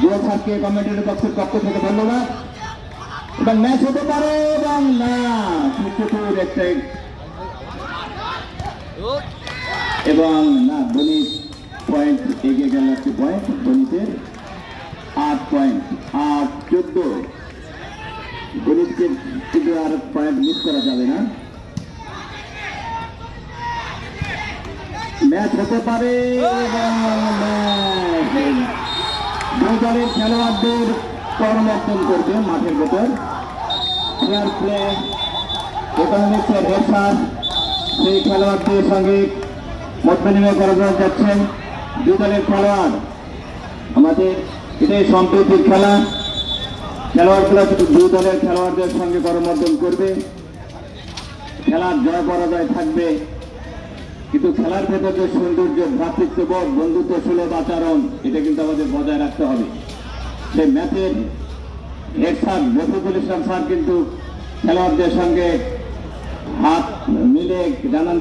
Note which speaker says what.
Speaker 1: জুয়া স্যারকে কমেন্টের বক্সের পক্ষ থেকে ধন্যবাদ। এবং ম্যাচ হতে পারে এবং না চতুর একটা এবং না গণিত পয়েন্ট এগিয়ে গেল একটি পয়েন্ট গণিতের আট পয়েন্ট আট চোদ্দ। গণিতকে কিন্তু আর পয়েন্ট মিস করা যাবে না। ম্যাচ হতে পারে দুই দলের খেলোয়াড়দের কর্মক্ষম করবে মাঠের ভেতর। ফেয়ার প্লে ইকোনমিক্সের হেড স্যার সেই খেলোয়াড়দের সঙ্গে মত বিনিময় করা যাচ্ছেন দুই দলের খেলোয়াড়। আমাদের এটাই সম্প্রীতির খেলা। খেলোয়াড়গুলো দুই দলের খেলোয়াড়দের সঙ্গে করমর্দন করবে। খেলার জয় পরাজয় থাকবে। কিন্তু খেলার ভেতর যে সৌন্দর্য, ভ্রাতৃত্ববোধ, বন্ধুত্ব, সুলভ আচরণ, এটা কিন্তু আমাদের বজায় রাখতে হবে। সেই ম্যাচের head sir, Rafiqul Islam sir কিন্তু খেলোয়াড়দের সঙ্গে হাত মিলে জানান